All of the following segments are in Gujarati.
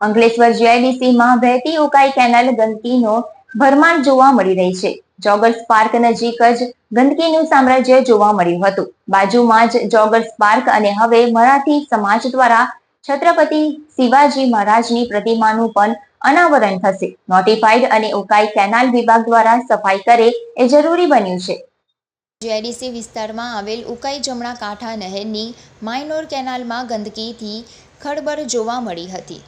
અંકલેશ્વર જીઆઈડીસીમાં વહેતી ઉકાઈ કેનાલ ગંદકીનો ભરમાર જોવા મળી રહી છે. જોગર્સ પાર્ક નજીક જ ગંદકીનું સામ્રાજ્ય જોવા મળ્યું હતું. બાજુમાં જ જોગર્સ પાર્ક અને હવે મરાઠી સમાજ દ્વારા છત્રપતિ શિવાજી મહારાજની પ્રતિમાનું પણ અનાવરણ થશે. નોટિફાઈડ અને ઉકાઈ કેનાલ વિભાગ દ્વારા સફાઈ કરે એ જરૂરી બન્યું છે. જીઆઈડીસી વિસ્તારમાં આવેલ ઉકાઈ જમણા કાંઠા નહેરની માઇનોર કેનાલમાં ગંદકીથી ખળબળ જોવા મળી હતી.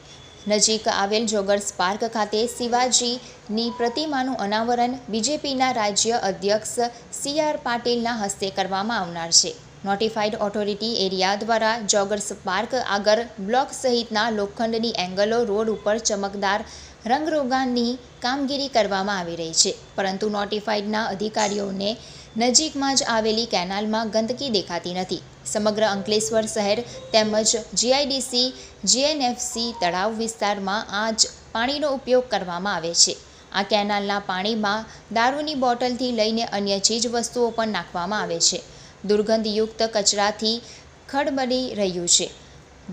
નજીક આવેલ જોગર્સ પાર્ક ખાતે શિવાજીની પ્રતિમાનું અનાવરણ બીજેપીના રાજ્ય અધ્યક્ષ સી આર પાટીલના હસ્તે કરવામાં આવનાર છે. નોટિફાઈડ ઓથોરિટી એરિયા દ્વારા જોગર્સ પાર્ક આગળ બ્લોક સહિતના લોખંડની એંગલો રોડ ઉપર ચમકદાર રંગરોગાનની કામગીરી કરવામાં આવી રહી છે, પરંતુ નોટિફાઈડના અધિકારીઓને નજીકમાં જ આવેલી કેનાલમાં ગંદકી દેખાતી નથી. સમગ્ર અંકલેશ્વર શહેર તેમજ જીઆઈડીસી, જીએનએફસી તળાવ વિસ્તારમાં આ જ પાણીનો ઉપયોગ કરવામાં આવે છે. આ કેનાલના પાણીમાં દારૂની બોટલથી લઈને અન્ય ચીજ વસ્તુઓ પણ નાખવામાં આવે છે. દુર્ગંધયુક્ત કચરાથી ખડબડી રહ્યું છે.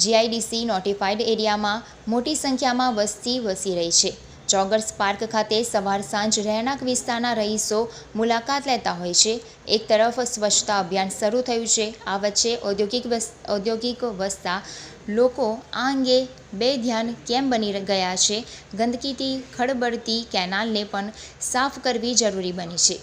જીઆઈડીસી નોટિફાઈડ એરિયામાં મોટી સંખ્યામાં વસ્તી વસી રહી છે. જોગર્સ પાર્ક ખાતે સવાર સાંજ રહેણાંક વિસ્તારના રહીશો મુલાકાત લેતા હોય છે. એક તરફ સ્વચ્છતા અભિયાન શરૂ થયું છે. આ વચ્ચે ઔદ્યોગિક ઔદ્યોગિક વસતા લોકો આ અંગે બે ધ્યાન કેમ બની ગયા છે? ગંદકીથી ખળબળતી કેનાલને પણ સાફ કરવી જરૂરી બની છે.